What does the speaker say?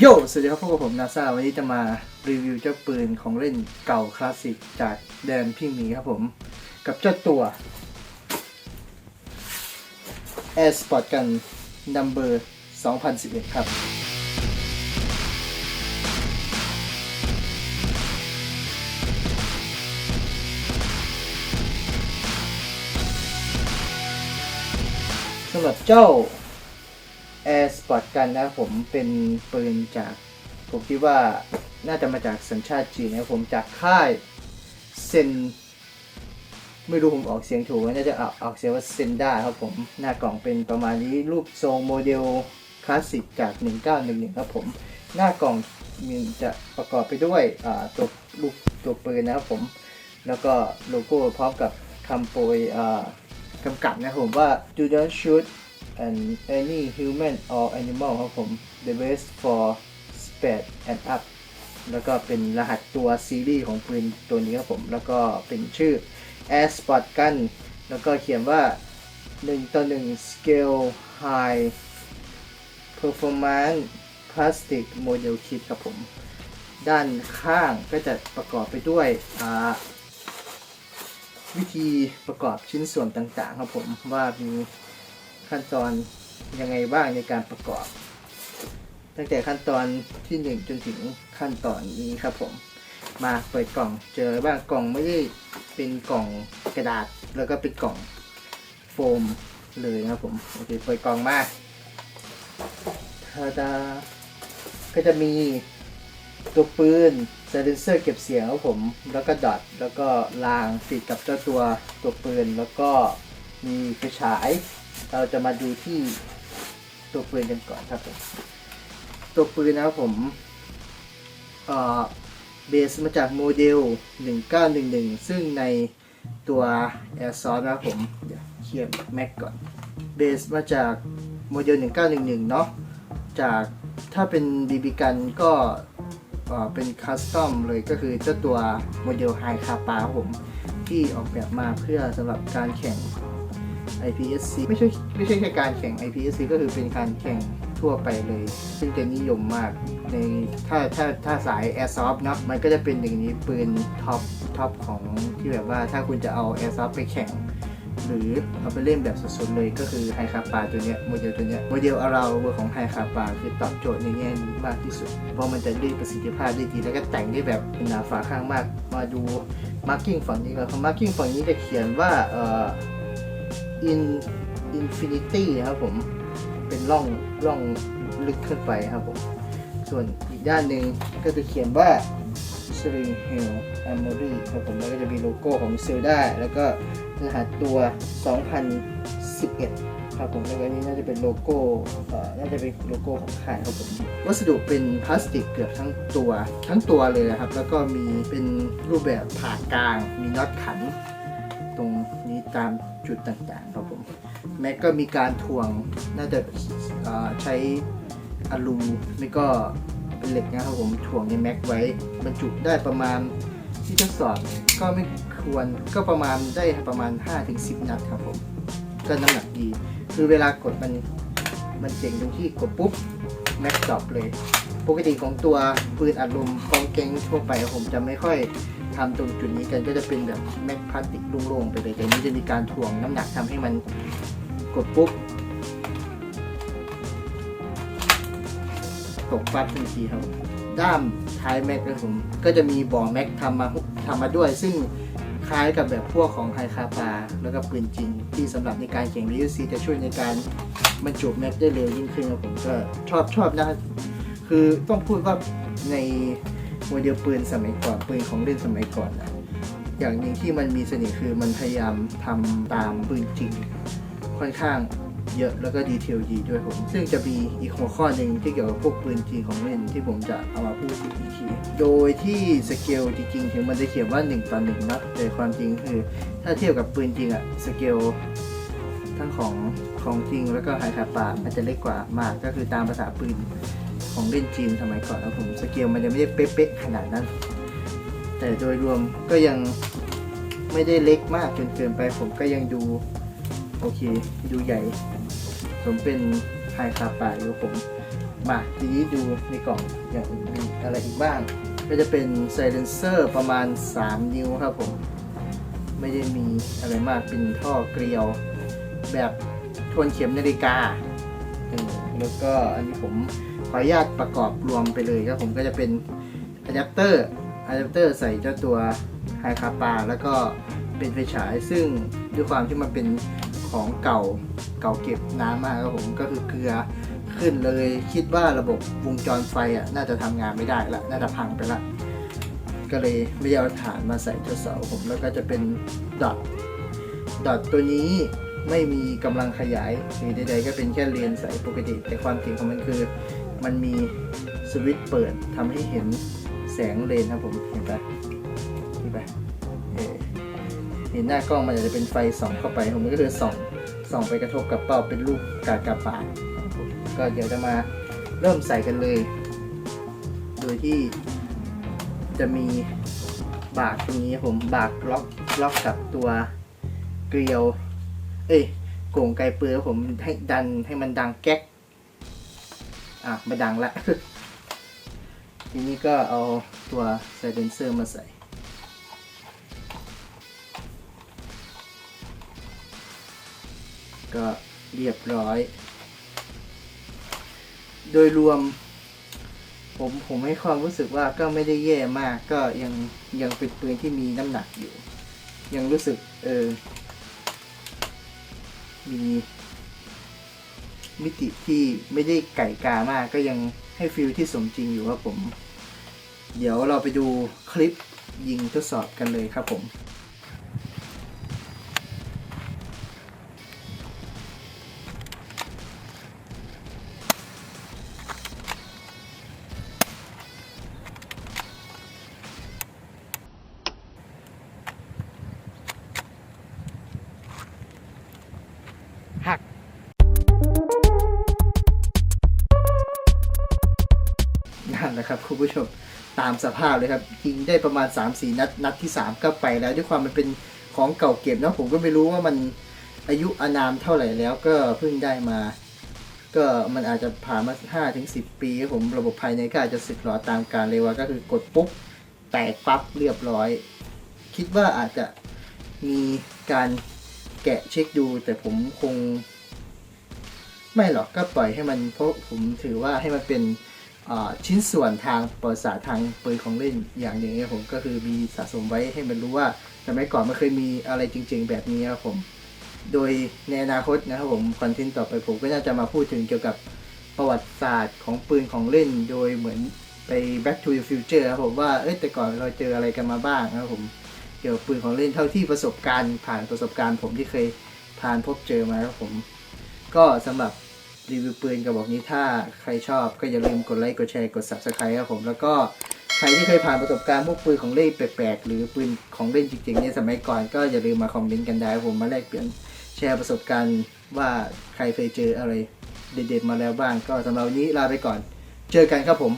โย สวัสดีครับพบกับผมนาซาวันนี้จะมารีวิวเจ้าปืนของเล่นเก่าคลาสสิกจากแดนพี่มีครับผม กับเจ้าตัว Air Sport Gun Number 2011 ครับ สำหรับเจ้า Air Sport กันนะผมเป็นปืนจาก ผมคิดว่าน่าจะมาจากสัญชาติจีนนะผมจากค่ายเซนไม่รู้ผมออกเสียงถูกน่าจะออกเสียงว่าเซนด้าครับผมหน้ากล่องเป็นประมาณนี้รูปทรงโมเดลคลาสสิกจาก 1911 ครับผม หน้ากล่องมีจะประกอบไปด้วยตัวลูกตัวปืนนะครับผม แล้วก็โลโก้พร้อมกับคำโปรยกำกับนะครับผมว่า do not shoot and any human or animal ครับผม the best for speed and up แล้วก็เป็นรหัสตัวซีรีส์ของปืนตัวนี้ครับผม แล้วก็เป็นชื่อ Air spot Gun แล้วก็เขียนว่า 1 ต่อ 1 Scale High Performance Plastic Model Kit ครับผม ด้านข้างก็จะประกอบไปด้วยวิธีประกอบชิ้นส่วนต่างๆ ครับผม ว่ามี ขั้นตอนยังไงบ้างในการประกอบ ตั้งแต่ขั้นตอนที่ 1 จนถึงขั้นตอนนี้ครับผม มาเปิดกล่องเจออะไรบ้างกล่องไม่ได้เป็นกล่องกระดาษแล้วก็เป็นกล่องโฟมเลยนะครับผมโอเคเปิดกล่องมาทาดาก็จะมีตัวปืนไซเลนเซอร์เก็บเสียงครับผม แล้วก็ดอทแล้วก็รางติดกับเจ้าตัวตัวปืน แล้วก็มีไฟฉาย เราจะมาดูที่ตัวปืนกันก่อนครับผมตัวปืนนะครับผมเอ่อเบสมาจากโมเดล 1911 ซึ่งในตัว Air Source นะครับผม เดี๋ยวเคลียร์แม็กก่อน เบสมาจากโมเดล 1911 เนาะ จากถ้าเป็น BB กันก็เป็นคัสตอมเลยก็คือเจ้าตัวโมเดลไฮคาปาผม ที่ออกแบบมาเพื่อสำหรับการแข่ง IPSC ไม่ใช่ไม่ใช่แค่การแข่ง IPSC ก็คือเป็นการแข่งทั่วไปเลย ซึ่งจะนิยมมากในถ้าถ้าถ้าสาย Airsoft เนาะมันก็จะเป็นอย่างนี้ปืนท็อปท็อปของที่แบบว่าถ้าคุณจะเอา Airsoft ไปแข่ง หรือเอาไปเล่นแบบสดๆเลยก็คือไฮคาปาตัวเนี้ยโมเดลตัวเนี้ยโมเดลอาราเวอร์ของไฮคาปาคือตอบโจทย์ในแง่นี้มากที่สุด เพราะมันจะได้ประสิทธิภาพได้ดี แล้วก็แต่งได้แบบหนาฝาข้างมากมาดูมาร์กิ้งฝั่งนี้ก่อนมาร์กิ้งฝั่งนี้จะเขียนว่าเอ่อ in infinity นะครับผมเป็นร่องร่องลึกขึ้นไปครับผม ส่วนอีกด้านหนึ่งก็จะเขียนว่า String Hill Armory ครับผมแล้วก็จะมีโลโก้ของ Zelda แล้วก็รหัสตัว 2011 ครับผมแล้วก็นี้น่าจะเป็นโลโก้น่าจะเป็นโลโก้ของค่ายครับผมวัสดุเป็นพลาสติกเกือบทั้งตัวทั้งตัวเลยนะครับ แล้วก็มีเป็นรูปแบบผ่ากลาง มีน็อตขัน ตามจุดต่างๆครับผมแม็กก็มีการถ่วงน่าจะใช้อลูไม่ก็เป็นเหล็กนะครับผมถ่วงในแม็กไว้บรรจุได้ประมาณที่ทดสอบก็ไม่ควรก็ประมาณได้ประมาณ 5-10 นัดครับผมก็น้ำหนักดี คือเวลากดมันมันเจ๋งตรงที่กดปุ๊บแม็กดรอปเลย ปกติของตัวปืนอัดลมกองเกงทั่วไปผมจะไม่ค่อย ทำตรงจุดนี้กันก็จะเป็นแบบแม็กพลาสติกโล่งๆไปเลยแต่นี้จะมีการถ่วงน้ำหนักทำให้มันกดปุ๊บตกปั๊บทันทีครับ ด้ามท้ายแม็กนะผมก็จะมีบ่อแม็กทำมาทำมาด้วย ซึ่งคล้ายกับแบบพวกของไฮคาปาแล้วก็ปืนจริง ที่สำหรับในการแข่ง v ซีจะช่วยในการบรรจุแม็กได้เร็วยิ่งขึ้นครับผมก็ชอบชอบนะคือต้องพูดว่าใน โมเดลปืนสมัยก่อนปืนของเล่นสมัยก่อนนะอย่างหนึ่งที่มันมีเสน่ห์คือมันพยายามทำตามปืนจริง ค่อนข้างเยอะแล้วก็ดีเทลดีด้วยผม ซึ่งจะมีอีกหัวข้อหนึ่งที่เกี่ยวกับพวกปืนจริงของเล่นที่ผมจะเอามาพูดอีกที โดยที่สเกลจริงๆถึงมันจะเขียนว่า1ต่อ1นะแต่ความจริงคือ ถ้าเทียบกับปืนจริงอะสเกลทั้งของของจริงแล้วก็ไฮคาปามันจะเล็กกว่ามากก็คือตามภาษาปืน ของเล่นจีนสมัยก่อนนะผมสเกลมันจะไม่ได้เป๊ะๆขนาดนั้น แต่โดยรวมก็ยังไม่ได้เล็กมากจนเกินไปผมก็ยังดูโอเคดูใหญ่ผมเป็นไฮคาป่าอยู่ผมมาทีนี้ดูในกล่องอย่างมีอะไรอีกบ้าง ก็จะเป็นไซเลนเซอร์ประมาณ 3 นิ้วครับผม ไม่ได้มีอะไรมากเป็นท่อเกลียว แบบทวนเข็มนาฬิกา แล้วก็อันนี้ผม ขออนุญาตประกอบรวมไปเลยครับผมก็จะเป็นอะแดปเตอร์อะแดปเตอร์ใส่เจ้าตัวไฮคาปาแล้วก็เป็นไฟฉายซึ่งด้วยความที่มันเป็นของเก่าเก่าเก็บน้ำมากครับผมก็คือเกลือขึ้นเลยคิดว่าระบบวงจรไฟอะน่าจะทำงานไม่ได้ละน่าจะพังไปละก็เลยไม่เอาฐานมาใส่ตัวเสาผมแล้วก็จะเป็นดอทดอทตัวนี้ไม่มีกำลังขยายหรือใดๆก็เป็นแค่เลนใสปกติ แต่ความเก่งของมันคือ มันมีสวิตช์เปิดทำให้เห็นแสงเลนครับผม เห็นปะเห็นปะเออเห็นหน้ากล้องมันอาจจะเป็นไฟส่องเข้าไปผมก็คือส่องส่องไปกระทบกับเป้าเป็นรูปกากบาทครับผมก็เดี๋ยวจะมาเริ่มใส่กันเลย โดยที่จะมีบากตรงนี้ผมบากล็อกล็อกกับตัวเกลียว เอ้ยโก่งไกลปืนผมให้ดันให้มันดังแก๊ก อะไม่ดังละ ทีนี้ก็เอาตัวไซเลนเซอร์มาใส่ ก็เรียบร้อย โดยรวม ผมผมให้ความรู้สึกว่าก็ไม่ได้แย่มาก ก็ยังยังเป็นปืนที่มีน้ำหนักอยู่ ยังรู้สึกเออมี มิติที่ไม่ได้ไก่กามากก็ยังให้ฟิลที่สมจริงอยู่ครับผม เดี๋ยวเราไปดูคลิปยิงทดสอบกันเลยครับผม คุณผู้ชมตามสภาพเลยครับยิงได้ประมาณ 3-4 นัดนัดที่ 3 ก็ไปแล้วด้วยความมันเป็นของเก่าเก็บนะผมก็ไม่รู้ว่ามันอายุอานามเท่าไหร่แล้วก็เพิ่งได้มา ก็มันอาจจะผ่านมา 5-10 ปีครับผมระบบภายในก็อาจจะสึกหรอตามการเลยว่าก็คือกดปุ๊บ แตกปั๊บเรียบร้อย คิดว่าอาจจะมีการแกะเช็คดู แต่ผมคง ไม่หรอกก็ปล่อยให้มันเพราะผมถือว่าให้มันเป็น ชิ้นส่วนทางประวัติศาสตร์ทางปืนของเล่นอย่างหนึ่งครับผมก็คือมีสะสมไว้ให้มันรู้ว่าสมัยก่อนมันเคยมีอะไรจริง ๆ แบบนี้ครับผม โดยในอนาคตนะครับผมคอนเทนต์ต่อไปผมก็น่าจะมาพูดถึงเกี่ยวกับประวัติศาสตร์ของปืนของเล่น โดยเหมือนไป back to the future ครับผมว่าเอ้ยแต่ก่อนเราเจออะไรกันมาบ้างนะครับผมเกี่ยวกับปืนของเล่นเท่าที่ประสบการณ์ผ่านประสบการณ์ผมที่เคยผ่านพบเจอมาครับผม ก็สำหรับ รีวิวปืนกระบอกนี้ถ้าใครชอบก็อย่าลืมกดไลค์กดแชร์กด subscribe ครับผมแล้วก็ใครที่เคยผ่านประสบการณ์พวกปืนของเล่นแปลกๆ หรือปืนของเล่นจริงๆในสมัยก่อนก็อย่าลืมมาคอมเมนต์กันได้ครับผมมาแลกเปลี่ยนแชร์ประสบการณ์ว่าใครเคยเจออะไรเด็ดๆมาแล้วบ้างก็สำหรับวันนี้ลาไปก่อน เจอกันครับผม